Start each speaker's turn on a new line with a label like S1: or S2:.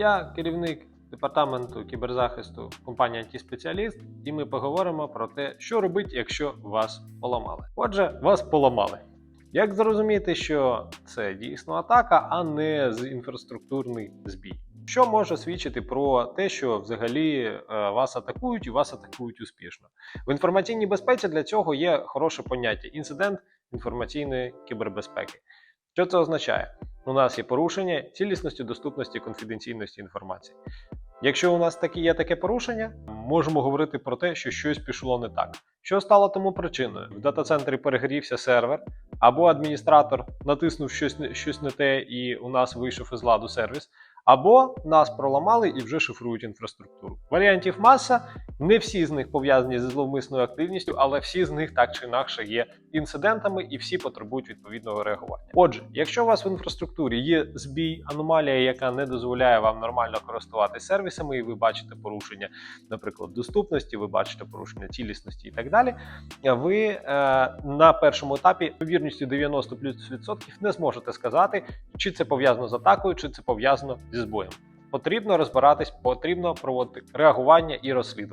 S1: Я керівник департаменту кіберзахисту компанії Антиспеціаліст, і ми поговоримо про те, що робити, якщо вас поламали. Отже, вас поламали. Як зрозуміти, що це дійсно атака, а не з інфраструктурний збій? Що може свідчити про те, що взагалі е, вас атакують і вас атакують успішно? В інформаційній безпеці для цього є хороше поняття інцидент інформаційної кібербезпеки. Що це означає? У нас є порушення цілісності, доступності, конфіденційності інформації. Якщо у нас такі є таке порушення, можемо говорити про те, що щось пішло не так. Що стало тому причиною? В дата-центрі перегрівся сервер, або адміністратор натиснув щось, щось не те, і у нас вийшов із ладу сервіс, або нас проламали і вже шифрують інфраструктуру. Варіантів маса. Не всі з них пов'язані зі зловмисною активністю, але всі з них так чи інакше є інцидентами, і всі потребують відповідного реагування. Отже, якщо у вас в інфраструктурі є збій, аномалія, яка не дозволяє вам нормально користуватися сервісами, і ви бачите порушення, наприклад, доступності, ви бачите порушення цілісності і так далі. Ви е, на першому етапі вірністю 90 плюс відсотків не зможете сказати, чи це пов'язано з атакою, чи це пов'язано зі збоєм. Потрібно розбиратись, потрібно проводити реагування і розслідування.